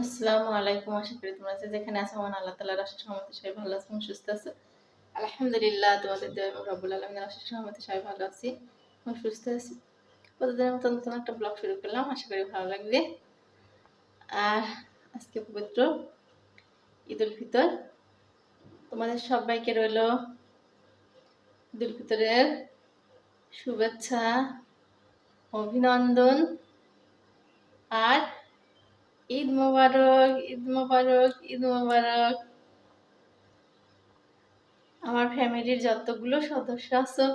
আসসালামু আলাইকুম, আশা করি তোমরা যে যেখানে আছো, আমার আল্লাহ তালার আশা সহমতে সবাই ভালো আছো এবং সুস্থ আছো আলহামদুলিল্লাহ, তোমাদের দয়া এবং রব্বুল আলমিনের সবাই ভালো আছি এবং সুস্থ আছি। প্রতিদিনের মতো নতুন একটা ব্লগ শুরু করলাম, আশা করি ভালো লাগবে। আর আজকে পবিত্র ঈদ উল ফিতর। তোমাদের সবাইকে রইল ঈদ উল ফিতরের শুভেচ্ছা, অভিনন্দন। আর ঈদ মোবারক ঈদ মোবারক ঈদ মোবারক। আমার ফ্যামিলির যতগুলো সদস্য আছো,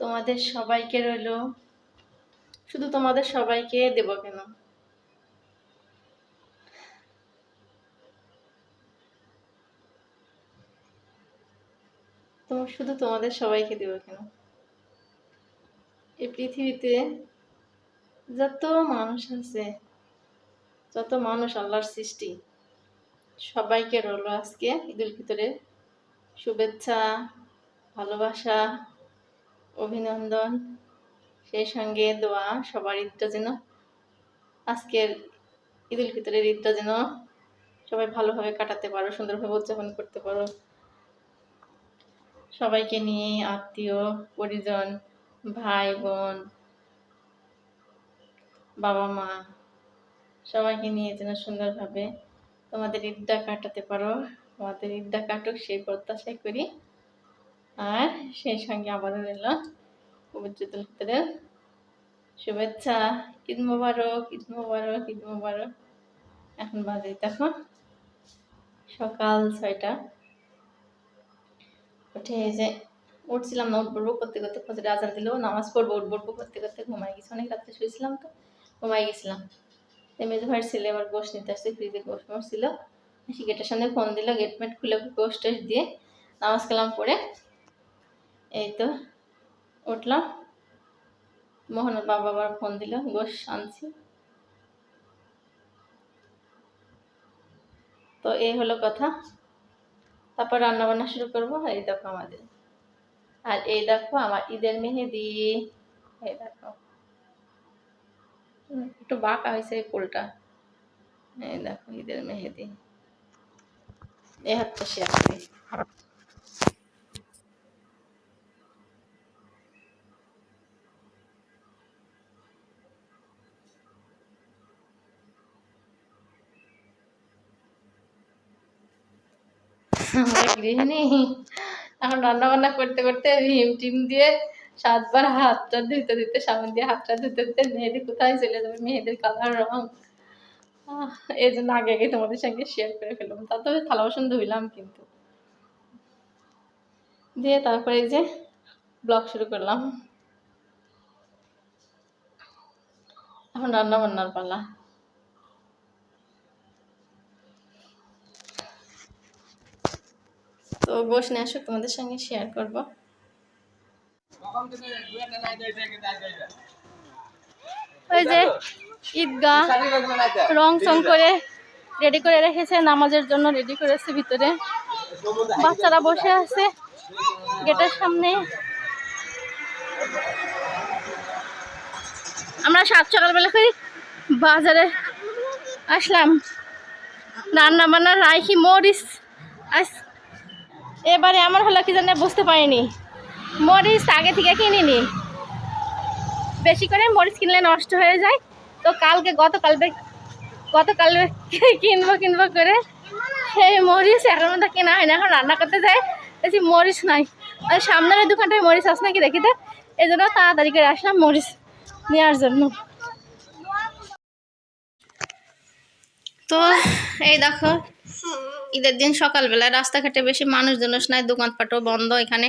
তোমাদের সবাইকে রইল। শুধু তোমাদের সবাইকে দেব কেন? তোমার শুধু তোমাদের সবাইকে দেব কেন? এই পৃথিবীতে যত মানুষ আছে যত মানুষ আল্লাহর সৃষ্টি, সবাইকে রইল আজকে ঈদুল ফিতরের শুভেচ্ছা, ভালোবাসা, অভিনন্দন। সেই সঙ্গে দোয়া, সবার ঈদটা যেন আজকের ঈদুল ফিতরের ঈদটা যেন সবাই ভালোভাবে কাটাতে পারো, সুন্দরভাবে উদযাপন করতে পারো। সবাইকে নিয়ে আত্মীয়, পরিজন, ভাই, বোন বাবা মা সবাইকে নিয়ে যেন সুন্দরভাবে তোমাদের ঈদটা কাটাতে পারো। তোমাদের ঈদটা কাটুক, সেই প্রত্যাশাই করি। আর সেই সঙ্গে আবারও রইল পবিত্র ঈদুল ফিতরের শুভেচ্ছা। ঈদ মোবারক ঈদ মোবারক ঈদ মোবারক। এখন বাজে তখন সকাল ছয়টা। উঠে যে উঠছিলাম না, উঠবো করতে করতে ফজরে আজান দিল, নামাজ পড়ব, উঠবো করতে করতে ঘুমাই গেছি। অনেক রাত্রে শুয়েছিলাম তো ঘুমাই গেছিলাম। মেজো ভাইয়ের ছেলে আবার গোশ নিতে আসছে ফ্রিজে গোশ ছিল সে গেটের সামনে ফোন দিল গেট মেট খুলে গোশ টোশ দিয়ে নামাজ কালাম পড়ে। এই তো, উঠলাম। মোহনের বাবা আবার ফোন দিল গোশ আনছি। তো এই হলো কথা। তারপর রান্না বান্না শুরু করব এই দেখো আমাদের। আর এই দেখো আমার ঈদের মেহেদি। এই দেখো। একটু বাঁকা হয়েছে এই ফুলটা। এই দেখো, ঈদের মেহেদি। হাতটা শেয়ার করি আমরা গৃহিণী। এখন রান্না বান্না করতে করতে ভিম টিম দিয়ে সাতবার হাতটা ধুতে ধুতে সাবান দিয়ে হাতটা ধুতে ধুতে মেহেদি কোথায় চলে যাবে? মেহেদির কালার রং এই জন্য আগে আগে তোমাদের সঙ্গে শেয়ার করে ফেললাম। তারপরে থালা বাসন ধুইলাম কিন্তু। দিয়ে তারপরে যে ব্লগ শুরু করলাম। এখন রান্না বান্নার পালা। তো বস আসুক তোমাদের সঙ্গে শেয়ার করব। ওই যে ঈদগাহ রং চং করে রেডি করে রেখেছে, নামাজের জন্য রেডি করেছে ভিতরে। বাচ্চারা বসে আছে গেটের সামনে। আমরা সাত সকালবেলা করি বাজারে আসলাম। রান্না বান্না রাইখি, মরিচ আস এবারে আমার হলো কি জানে বুঝতে পারিনি। মরিচ আগে থেকে কিনিনি। বেশি করে মরিচ কিনলে নষ্ট হয়ে যায়। তো কালকে গতকাল গতকাল কিনবো কিনবো করে সেই মরিচ এখন মধ্যে কেনা হয় না এখন রান্না করতে যায় দেখছি মরিচ নাই। আর সামনের দোকানটায় মরিচ আস নাকি দেখি তো? এই জন্য তাড়াতাড়ি করে আসলাম মরিচ নেওয়ার জন্য। তো এই দেখো, ঈদের দিন সকালবেলা রাস্তাঘাটে বেশি মানুষজন নাই, দোকানপাটও বন্ধ এখানে।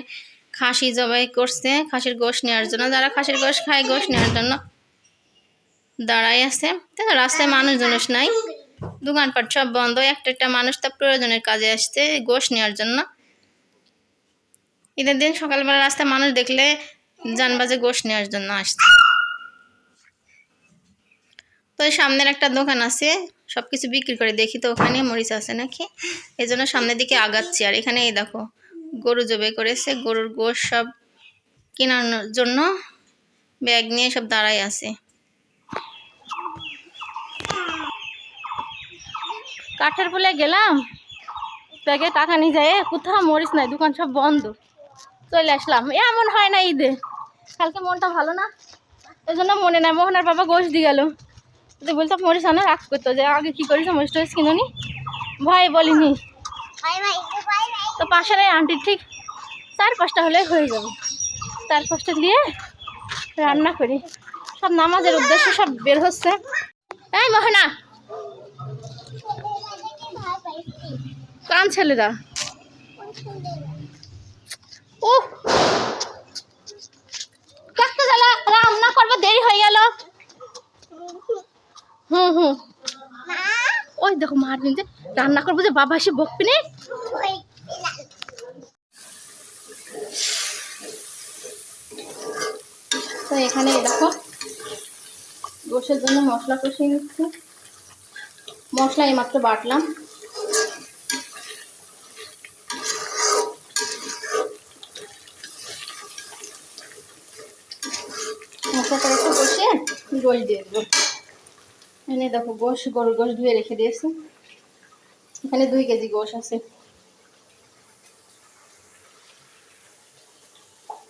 খাসি জবাই করছে, খাসির গোশ নেওয়ার জন্য। যারা খাসির গোশ খায়, গোশ নেওয়ার জন্য দাঁড়াই আছে। রাস্তায় মানুষজন নাই। দোকানপাট সব বন্ধ। একটা একটা মানুষ তার প্রয়োজনের কাজে আসছে গোশ নেওয়ার জন্য। ঈদের দিন সকালবেলা রাস্তায় মানুষ দেখলে জানবাজে গোশ নেওয়ার জন্য আসছে। তো সামনের একটা দোকান আছে সব কিছু বিক্রি করে দেখি তো ওখানে মরিচ আছে নাকি? এই জন্য সামনের দিকে আগাচ্ছি। আর এখানে এই দেখো গরু জবে করেছে গরুর গোশ সব কেনার জন্য ব্যাগ নিয়ে সব দাঁড়ায় আছে। কাঠের বলে গেলাম ব্যাগে টাকা নিয়ে যায় কোথাও মরিস নাই দোকান সব বন্ধ। চলে আসলাম এমন হয় না ঈদে কালকে মনটা ভালো না এই জন্য মনে নাই মোহনার বাবা গোশ দিয়ে গেল। তো বলতাম মরিস না রাগ করতো যে আগে কী করিস মরিস টরিস কিনুনি ভয় বলিনি। তো পাশের এই আন্টির ঠিক চার পাঁচটা হলে হয়ে যাবে। চার পাঁচটা দিয়ে রান্না করি। সব নামাজের উদ্দেশ্যে সব বের হচ্ছে। এই মোহনা। কান ছেলেরা ও কাকতে জ্বালা রান্না করব দেরি হয়ে গেল। হুম হুম। ওই দেখো মারবিন যে রান্না করব যে বাবা এসে বকবি তো এখানে দেখো, গোসের জন্য মশলা কষিয়ে নিচ্ছি। মশলা এইমাত্র বাটলাম। মশলাটা একটু কষিয়ে গোশ দিয়ে দেবো। এনে দেখো গোশ, গরুর গোশ ধুয়ে রেখে দিয়েছি। এখানে দুই কেজি গোশ আছে।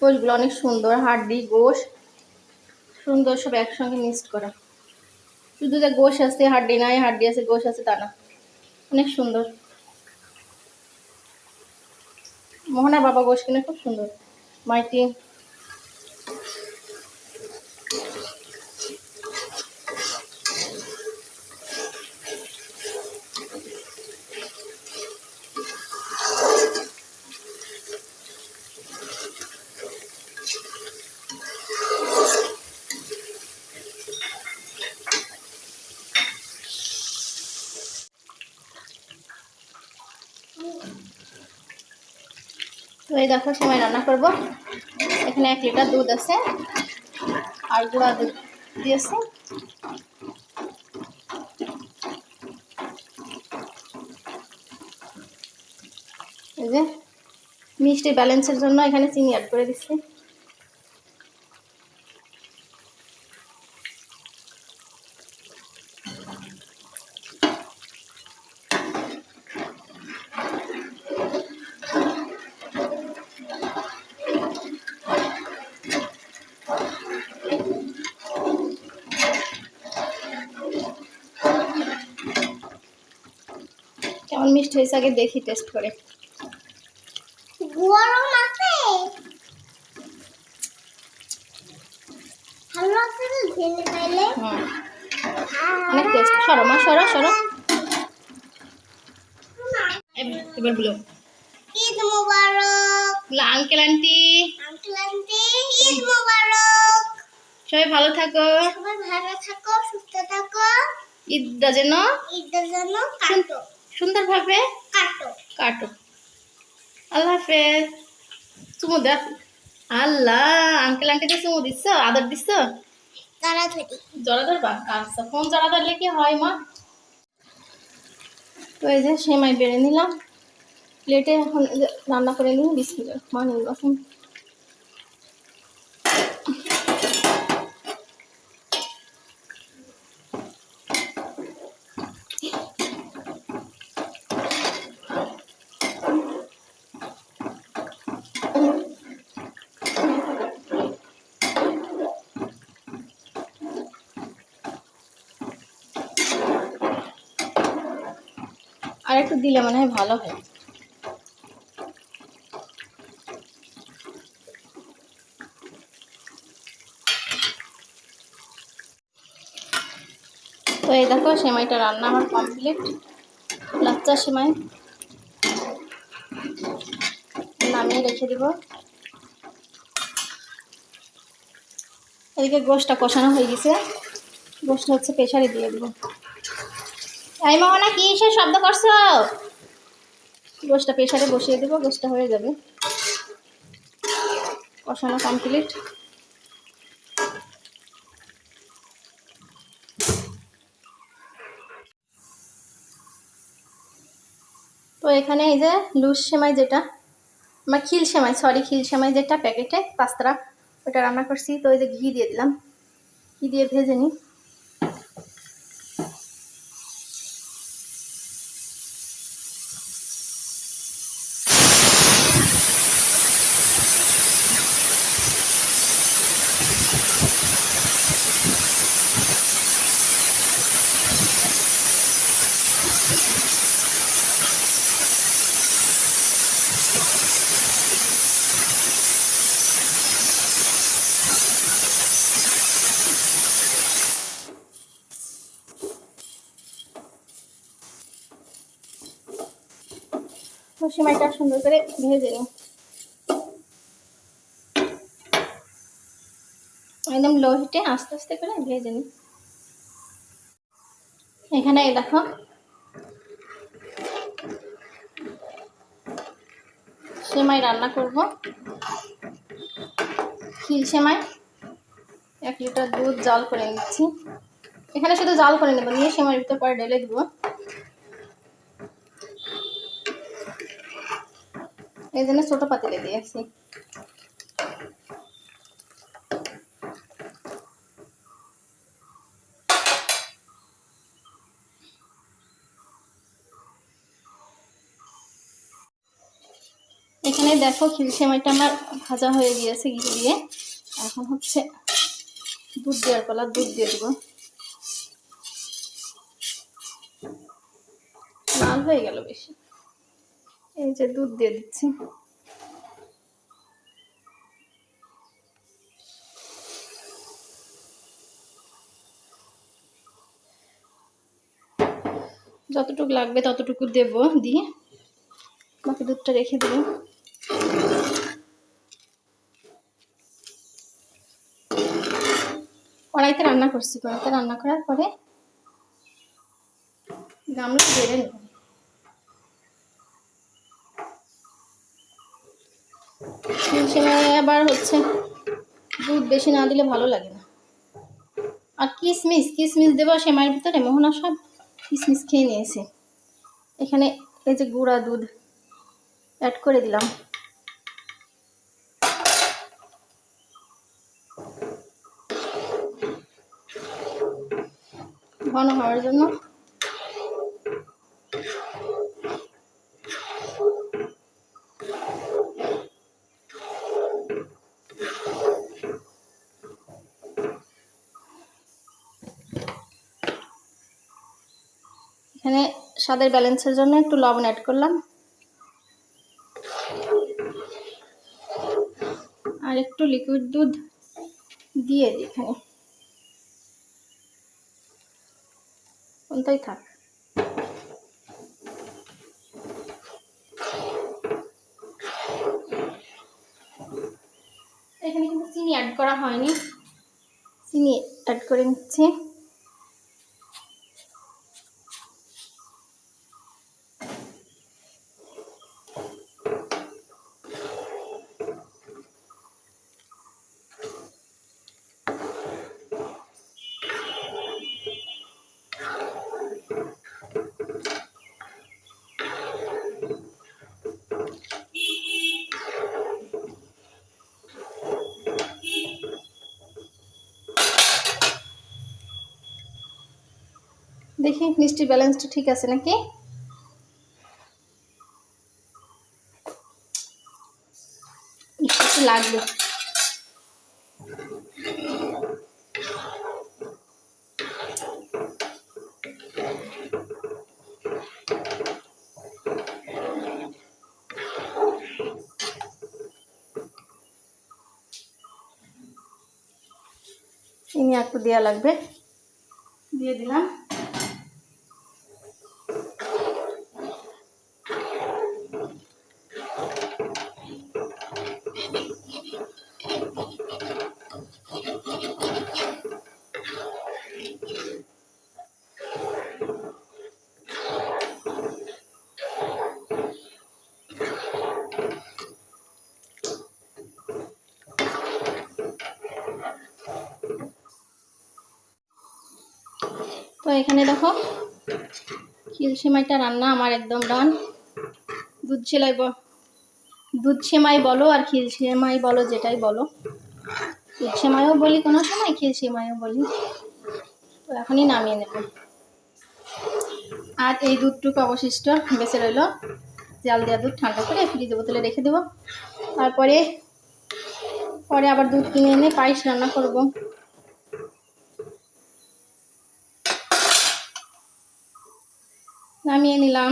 গোশগুলো অনেক সুন্দর, হাড্ডি, গোশ, সুন্দর সব একসঙ্গে মিক্সড করা। শুধু যে গোশ আছে, হাড্ডি নাই, হাড্ডি আছে, গোশ আছে তা না। অনেক সুন্দর। মোহনা বাবা গোশ কিনে, খুব সুন্দর। মাইটি তো এই দেখো সময় রান্না করব। এখানে এক লিটার দুধ আছে আর গুঁড়া দুধ দিয়েছে। এই যে মিষ্টি ব্যালেন্সের জন্য এখানে চিনি অ্যাড করে দিচ্ছি কেমন মিষ্টি হয়েছে আগে দেখি টেস্ট করে। গরম আছে? ভালো আছে তো পাইলে অনেক টেস্ট সরো মা সরো সরো। এবার বলো। ঈদ মোবারক। Uncle aunty uncle aunty Eid মোবারক। সবাই ভালো থাকো। সবাই ভালো থাকো সুস্থ থাকো। ঈদটা যেন জন্য কাটো। সুন্দরভাবে কাটো। কাটো। আল্লাহ হাফেজ। চুমু দেখ আল্লাহ আঙ্কেল আন্টিকে চুমু দিচ্ছ? আদর দিচ্ছ? জড়া ধরবা? আচ্ছা ফোন জড়া ধরলে কি হয় মা? তো এই যে সেমাই বেড়ে নিলাম। প্লেটে এখন রান্না করে নিই বিস্কুটের মা নিয়ে বসুন আর একটু দিলে মনে হয় ভালো হয়। তো এই দেখো, সেমাইটা রান্না আমার কমপ্লিট লাচ্চা সেমাই। নামিয়ে রেখে দিব। এদিকে গোশটা কষানো হয়ে গেছে। গোশটা হচ্ছে প্রেশারে দিয়ে দিব। এই মোহনা কি সে শব্দ করছ? গোশটা প্রেশারে বসিয়ে দেবো গোশটা হয়ে যাবে। কষানো কমপ্লিট তো এখানে এই যে লুজ সেমাই যেটা আমার খিল সেমাই সরি খিল সেমাই যেটা, প্যাকেটে পাঁচটা ওটা রান্না করছি। তো এই যে ঘি দিয়ে দিলাম। ঘি দিয়ে ভেজে নিই। সেমাইটা সুন্দর করে ভেজে নিই একদম লো হিটে আস্তে আস্তে করে ভেজে নিই। এখানে এই দেখো। সেমাই রান্না করব। ক্ষীর সেমাই। এক লিটার দুধ জাল করে নিচ্ছি। এখানে শুধু জাল করে নেব, নিয়ে সেমাইয়ের ভিতর পরে ঢেলে দিব। এই জন্য ছোটো পাতিলে দিয়েছি। এখানে দেখো খিল সেমাইটা আমার ভাজা হয়ে গিয়েছে ঘি দিয়ে। এখন হচ্ছে দুধ দেওয়ার পালা, দুধ দিয়ে দেবো। লাল হয়ে গেল বেশি। এই যে দুধ দিয়ে দিচ্ছি। যতটুকু লাগবে ততটুকু দেব দিয়ে। বাকি দুধটা রেখে দেবো। কড়াইতে রান্না করছি, কড়াইতে রান্না করার পরে গামলা বেড়ে নেব। সেমাই আবার হচ্ছে দুধ বেশি না দিলে ভালো লাগে না। আর কিসমিস কিসমিস দেবো সেমাইয়ের ভিতরে? মোহনা সব কিসমিস খেয়ে নিয়েছে। এখানে এই যে গুঁড়া দুধ অ্যাড করে দিলাম। ঘন হওয়ার জন্য এখানে স্বাদের ব্যালেন্সের জন্য একটু লবণ অ্যাড করলাম। আর একটু লিকুইড দুধ দিয়ে দিই এখানে। কোনটাই থাক। এখানে কিন্তু চিনি অ্যাড করা হয়নি। চিনি অ্যাড করে নিচ্ছি। দেখি মিষ্টির ব্যালেন্সটা ঠিক আছে নাকি? লাগবে। চিনি একটু দেওয়া লাগবে। দিয়ে দিলাম তো এখানে দেখো। খিল সেমাইটা রান্না আমার একদম ডান। দুধ সেলাই দুধ সেমাই বলো আর খিল সেমাই বলো যেটাই বলো। দুধ সেমাইও বলি কোনো সময়, খিল সেমাইও বলি। তো এখনই নামিয়ে নেব। আর এই দুধটুকু অবশিষ্ট বেঁচে রইল। জাল দেওয়া দুধ ঠান্ডা করে ফ্রিজে বোতলে রেখে দেবো। তারপরে, পরে আবার দুধ কিনে এনে পায়েস রান্না করব। নামিয়ে নিলাম।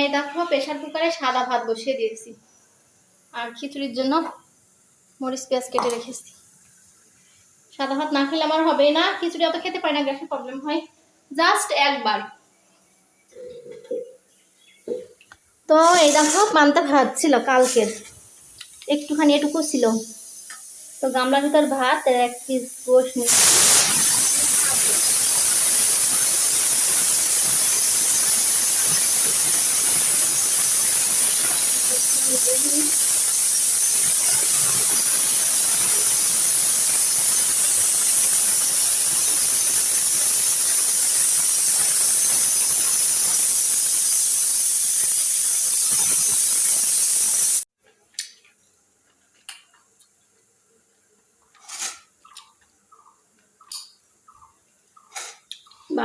এই দেখো প্রেশার কুকারে সাদা ভাত বসিয়ে দিয়েছি। আর খিচুড়ির জন্য মরিচ পেঁয়াজ কেটে রেখেছি। সাদা ভাত না খেলে আমার হবেই না। খিচুড়ি অত খেতে পারি না গ্যাসের প্রবলেম হয়। জাস্ট একবার। তো এই দেখো, পান্তা ভাত ছিল কালকের একটুখানি এটুকু ছিল। তো গামলার ভিতর ভাত এক পিস গোস নিয়ে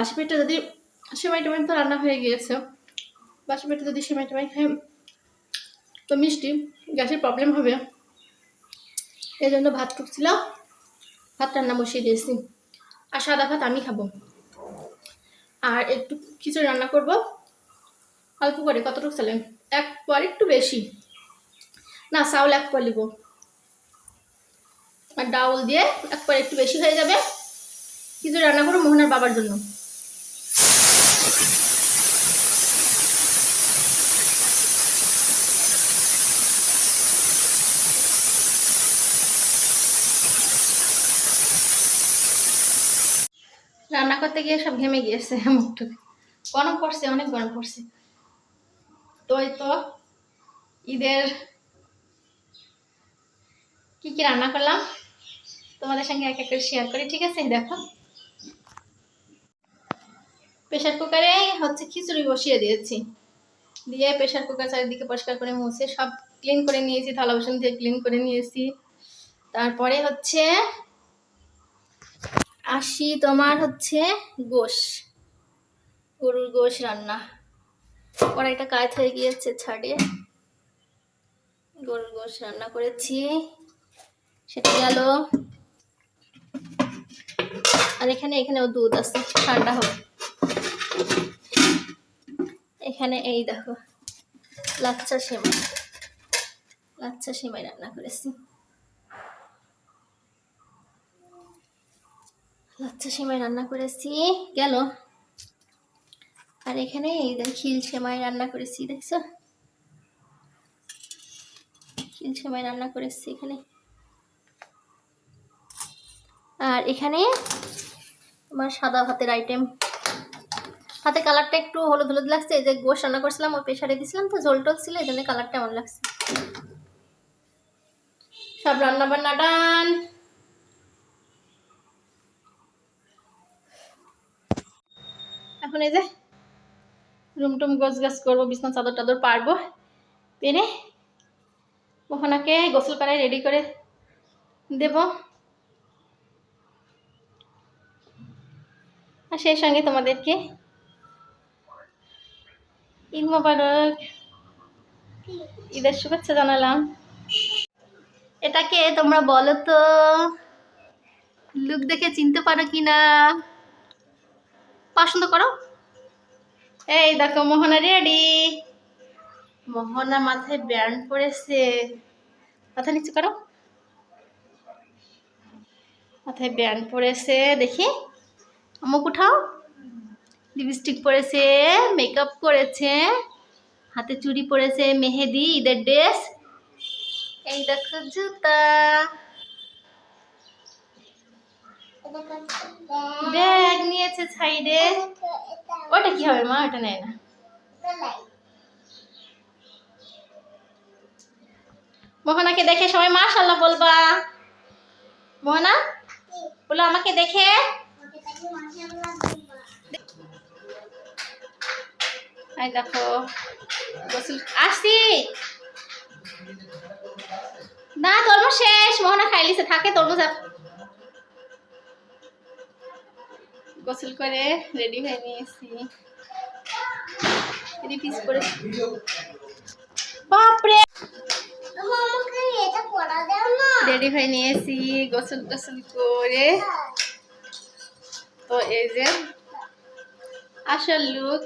বাসি পেটে যদি সেমাই টেমাই তো রান্না হয়ে গিয়েছে। বাসি পেটে যদি সেমাই টেমাই খাই তো মিষ্টি, গ্যাসের প্রবলেম হবে। এই জন্য ভাত টুকছিল ভাত রান্না বসিয়ে দিয়েছি। আর সাদা ভাত আমি খাব। আর একটু খিচুড়ি রান্না করব। অল্প করে, কতটুকু চালেন? এক পর একটু বেশি। না, চাউল এক পর লিব আর ডাউল দিয়ে এক পর একটু বেশি হয়ে যাবে। খিচুড়ি রান্না করব মোহনার বাবার জন্য। রান্না করতে গিয়ে সব ঘেমে গিয়েছে মুখটুক। গরম পড়ছে, অনেক গরম পড়ছে। তো এই তো ঈদের কি কি রান্না করলাম, তোমাদের সঙ্গে এক এক করে শেয়ার করি, ঠিক আছে? দেখো। প্রেশার কুকারে হচ্ছে খিচুড়ি বসিয়ে দিয়েছি। দিয়ে প্রেশার কুকার চারিদিকে পরিষ্কার করে মুছে সব ক্লিন করে নিয়েছি, থালা বাসন দিয়ে ক্লিন করে নিয়েছি। তারপরে হচ্ছে আসি তোমার হচ্ছে গোশ, গরুর গোশ রান্না। কড়াইটা কাজ হয়ে গিয়েছে ছাড়িয়ে গরুর গোশ রান্না করেছি। সেটা গেল। আর এখানে, এখানেও দুধ আছে, ঠান্ডা হবে। এখানে এই দেখো, লাচ্চা সেমাই। লাচ্চা সেমাই রান্না করেছি। লাচ্চা সেমাই রান্না করেছি। গেল। আর এখানে এই দেখ খিল সেমাই রান্না করেছি, দেখছ? খিল সেমাই রান্না করেছি এখানে। আর এখানে তোমার সাদা ভাতের আইটেম হাতে কালারটা একটু হলুদ হলুদ লাগছে, এই যে গোশ রান্না করছিলাম, ওই প্রেশারে দিয়েছিলাম তো ঝোল টোল ছিল, এই জন্য কালারটা এমন লাগছে। সব রান্না বান্না ডান এখন এই যে রুম টুম গোছ গাছ করব, বিছনা চাদর টাদর পারব। পেরে মোহনাকে গোসল করাই রেডি করে দেব। আর সেই সঙ্গে তোমাদেরকে ঈদ মোবারক, ঈদের শুভেচ্ছা জানালাম। এটাকে তোমরা বলো তো লুক দেখে চিনতে পারো কি না পছন্দ করো? এই দেখো মোহনা রেডি মোহনা মাথায় ব্যান্ড পড়েছে। মাথা নিচু করো। মাথায় ব্যান্ড পড়েছে দেখি। মুখ উঠাও। লিপস্টিক পরেছে মেকআপ করেছে হাতে চুড়ি পরেছে মেহেদি ঈদের ড্রেস এই দেখো জুতা। নিয়েছে সাইডে। ওটা কি হবে? মা, ওটা নেয় না। মোহনাকে দেখে সবাই মাশাল্লাহ বলবা। মোহনা, বলো আমাকে দেখে। দেখো আসি না, তরমুজ শেষ। মোহনা খাইলিছে, থাকে তরমুজ গোসল করে রেডি হয়ে নিয়েছি। রিপিস করে বাপরে! রেডি হয়ে নিয়েছি গোসল টোসল করে। তো এই যে আসল লুক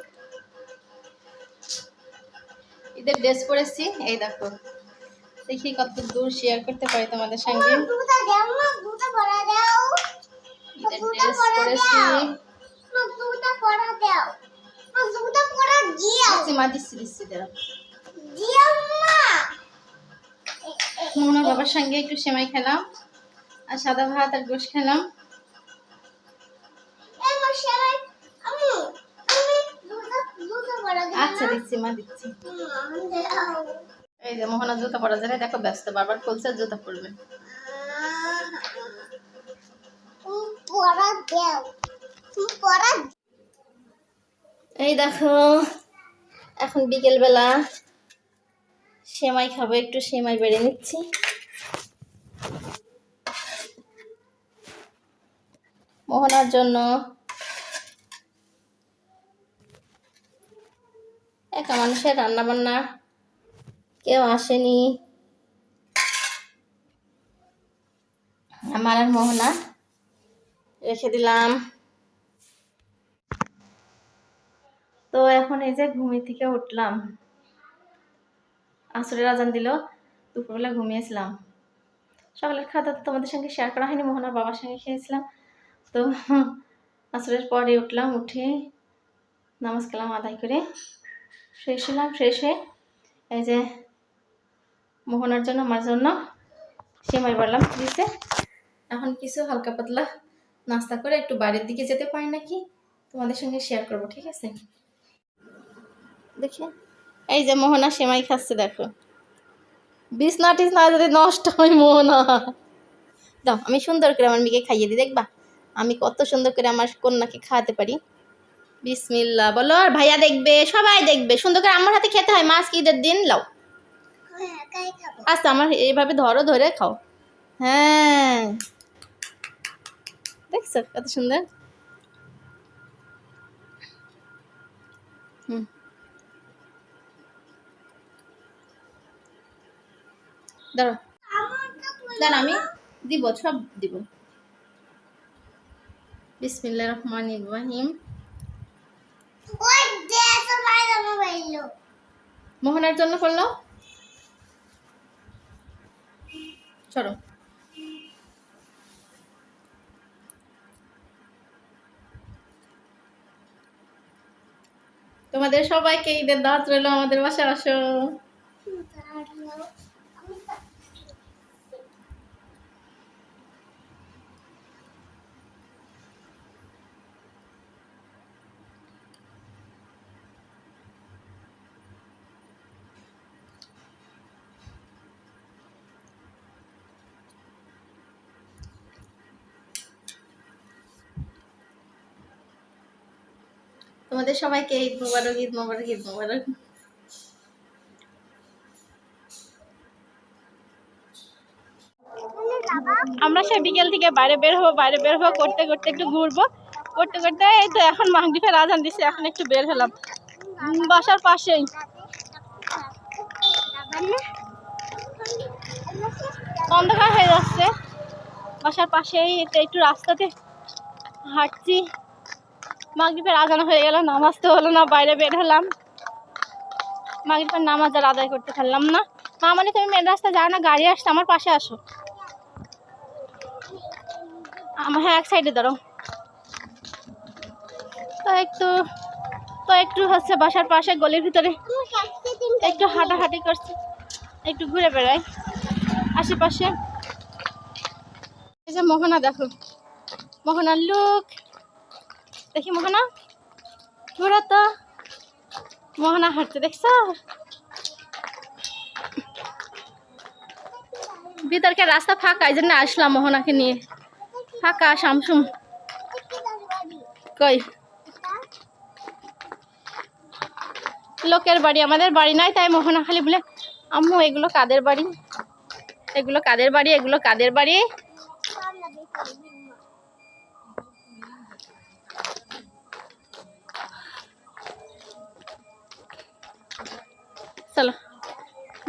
ঈদের ড্রেস পরেছি এই দেখো। দেখি কত দূর শেয়ার করতে পারি তোমাদের সঙ্গে। ঈদের ড্রেস দিচ্ছি দিচ্ছি। দিও মোহনা বাবার সঙ্গে একটু সেমাই খেলাম আর সাদা ভাত আর গোশ খেলাম। আচ্ছা দিচ্ছি মা দিচ্ছি। এই যে মোহনা জুতা পরা যায় দেখো ব্যস্ত বারবার খুলছে জুতা পরবে তুমি এই দেখো, এখন বিকেল বেলা সেমাই খাব, একটু সেমাই বেড়ে নিচ্ছি। মোহনার জন্য একা মানুষের রান্না বান্না কেউ আসেনি। আমার আর মোহনা রেখে দিলাম। তো এখন এই যে ঘুমি থেকে উঠলাম। আসরের আজান দিল, দুপুরবেলা ঘুমিয়েছিলাম। সকালের খাওয়া দাওয়া তোমাদের সঙ্গে শেয়ার করা হয়নি মোহনার বাবার সঙ্গে খেয়েছিলাম। তো আসরের পরে উঠলাম, উঠে নামাজ কালাম আদায় করে ফ্রেশ হলাম, ফ্রেশ হয়ে এই যে মোহনার জন্য আমার জন্য সেমাই বাড়লাম ফ্রিজে এখন কিছু হালকা পাতলা নাস্তা করে একটু বাড়ির দিকে যেতে পারি নাকি? তোমাদের সঙ্গে শেয়ার করব ঠিক আছে? দেখি। এই যে মোহনা সেমাই খাচ্ছে দেখো। বিছনা টিছনা যদি নষ্ট হয় মোহনা। দাও আমি সুন্দর করে আমার মেয়েকে খাইয়ে দিই দেখবা? আমি কত সুন্দর করে আমার কন্যাকে খাওয়াতে পারি। বিসমিল্লা বলো আর ভাইয়া দেখবে সবাই দেখবে। সুন্দর করে আমার হাতে খেতে হয় মাছ ঈদের দিন? লাও। আমি আচ্ছা আমার এইভাবে ধরো ধরে খাও। হ্যাঁ। দেখছ কত সুন্দর। সব দিব। বিসমিল্লাহ রহমান ইব্রাহিম মোহনার জন্য করল? চলো। তোমাদের সবাইকে ঈদের দাওয়াত রইল আমাদের বাসায় আসো। তোমাদের সবাইকে ঈদ মোবারক ঈদ মোবারক ঈদ মোবারক। আমরা সে বিকেল থেকে বাইরে বের হব, বাইরে বের হব, করতে করতে একটু ঘুরবো। করতে করতে এই তো এখন মাহরিফের আজান দিচ্ছে এখন একটু বের হলাম। বাসার পাশেই। অন্ধকার হয়ে যাচ্ছে। বাসার পাশেই একটু রাস্তাতে হাঁটছি। মাগরিবের আজান হয়ে গেল, নামাজ তো হলো না, বাইরে বের হলাম। মাগরিবের নামাজ আর আদায় করতে পারলাম না। মা মানে তুমি মেন রাস্তা যাও না, গাড়ি আসছে, আমার পাশে আসো। আমার হ্যাঁ এক সাইডে দাঁড়ো তো একটু তো একটু হচ্ছে বাসার পাশে, গলির ভিতরে একটু হাঁটাহাঁটি করছি। একটু ঘুরে বেড়াই। আশেপাশে এই যে মোহনা দেখো। মোহনার লুক দেখি মোহনা। ঘুরো তো মোহনা হাঁটতে দেখছ? ভিতরকে রাস্তা ফাঁকা এই জন্য আসলাম মোহনাকে নিয়ে। ফাঁকা, শামসুম। কই? লোকের বাড়ি, আমাদের বাড়ি নাই তাই মোহনা খালি বলে, আম্মু, এগুলো কাদের বাড়ি? এগুলো কাদের বাড়ি? এগুলো কাদের বাড়ি?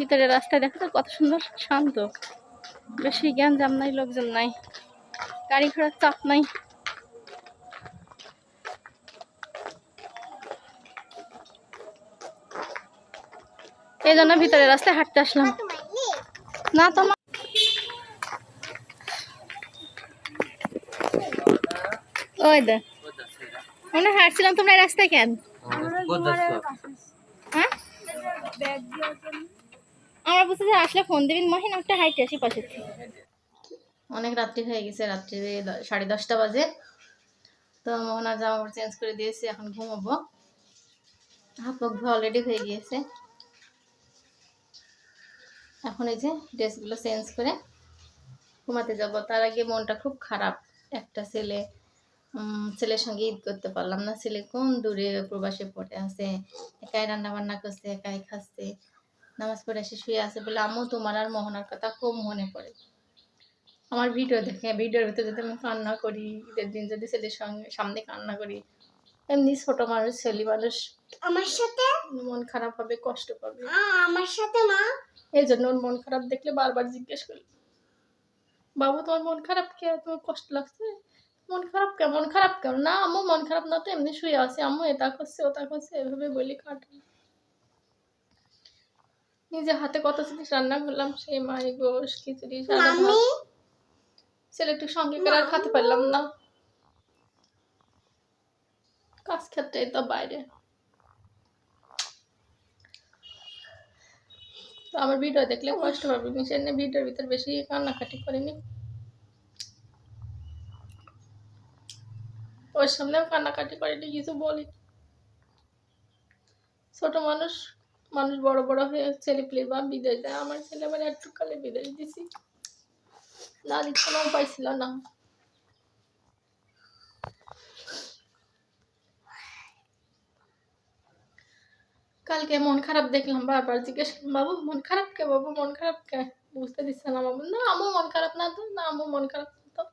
ভিতরে রাস্তায় দেখো তো কত সুন্দর শান্ত। বেশি জ্ঞান জাম নাই লোকজন নাই। গাড়ি ঘোড়ার চাপ নাই। এই জন্য ভিতরে রাস্তায় হাঁটতে আসলাম। না তোমার ওই দে। হয় হাঁটছিলাম তোমরা রাস্তায় কেন? হ্যাঁ? আমরা বুঝতে আসলে ফোন দেবেন মহিন একটা হাইটে আসি থেকে। অনেক রাত্রি হয়ে গেছে, রাত্রি সাড়ে দশটা বাজে। তো মোহনার জামা কাপড় চেঞ্জ করে দিয়েছি, এখন ঘুমাবো। হাত মুখ অলরেডি হয়ে গিয়েছে। এখন এই যে ড্রেসগুলো চেঞ্জ করে ঘুমাতে যাব। তার আগে মনটা খুব খারাপ। একটা ছেলে ছেলের সঙ্গে ঈদ করতে পারলাম না। ছেলে কোন দূরে প্রবাসে পড়ে আছে? একাই রান্না বান্না করছে, একাই খাচ্ছে। নামাজ পড়ে এসে শুয়ে আছে বলে আম্মু তোমার আর মোহনার কথা খুব মনে পড়ে। আমার ভিডিও দেখে ভিডিওর ভিতরে যদি আমি কান্না করি ঈদের দিন যদি ছেলের সঙ্গে সামনে কান্না করি এমনি ছোট মানুষ ছেলে মানুষ আমার সাথে? মন খারাপ হবে কষ্ট পাবে। আমার সাথে মা? এই জন্য ওর মন খারাপ দেখলে বারবার জিজ্ঞেস করি বাবু তোমার মন খারাপ কে? তোমার কষ্ট লাগছে? মন খারাপ কে? মন খারাপ কেন? না আম্মু মন খারাপ না তো এমনি শুয়ে আছে। আম্মু এটা করছে ওটা করছে এভাবে বলি কাটাই নিজে হাতে কত জিনিস রান্না করলাম সেই মাই গোশ খিচুড়ি। মামি ছেলেটির সঙ্গে করে আর খেতে পারলাম না। কাজ ক্ষেত্রে তো বাইরে। তো আমার ভিডিও দেখলে কষ্ট পাবে মিশন ভিডিওর ভিতর বেশি কান্নাকাটি করিনি। ওর সামনেও কান্নাকাটি করিনি কিছু বলি ছোট মানুষ মানুষ বড় বড় হয়ে ছেলে পেলে বা বিদেশ দেয় আমার ছেলে আবার একটু কালে বিদেশ দিছি। না দিতে না উপায় ছিল না। কালকে মন খারাপ দেখলাম, বারবার জিজ্ঞেস বাবু, মন খারাপ কে? বাবু, মন খারাপ কে? বুঝতে দিচ্ছে না বাবু। না আমু মন খারাপ না তো? না আমু মন খারাপ না তো?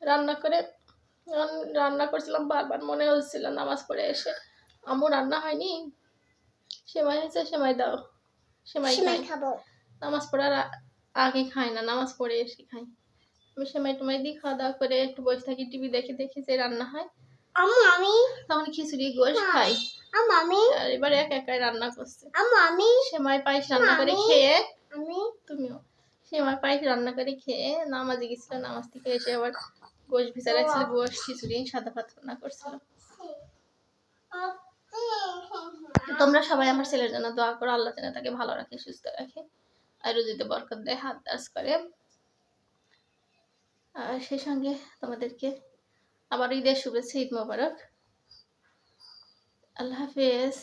রান্না করে রান- রান্না করছিলাম, বারবার মনে হচ্ছিল নামাজ পড়ে এসে। আমু রান্না হয়নি? সেমাই হয়েছে সেমাই দাও। সেমাই সিমাই খাব। নামাজ পড়ার আগে খাই না নামাজ পড়ে এসে খাই। আমি সেমাই টুমাই দিয়ে খাওয়া দাওয়া করে একটু বসে থাকি টিভি দেখে দেখি যে রান্না হয়। আম্মু আমি তখন খিচুড়ি গোশ খাই। আম্মু আমি আর এবার এক একাই রান্না করছে। আম্মু আমি সেমাই পায়েস রান্না করে খেয়ে আমি তুমিও। সেমাই পায়েস রান্না করে খেয়ে নামাজে গেছিল নামাজ থেকে এসে আবার গোশ ভিজা রাখছিল গোশ খিচুড়ি সাদা ভাত রান্না করছিল। তোমরা সবাই আমার ছেলের জন্য দোয়া করো, আল্লাহ যেন তাকে ভালো রাখে, সুস্থ রাখে। আর রুজিতে বরকত দেয়, হাত দাস করে। আর সেই সঙ্গে তোমাদেরকে আবার ঈদের শুভেচ্ছা, ঈদ মোবারক। আল্লাহ হাফেজ।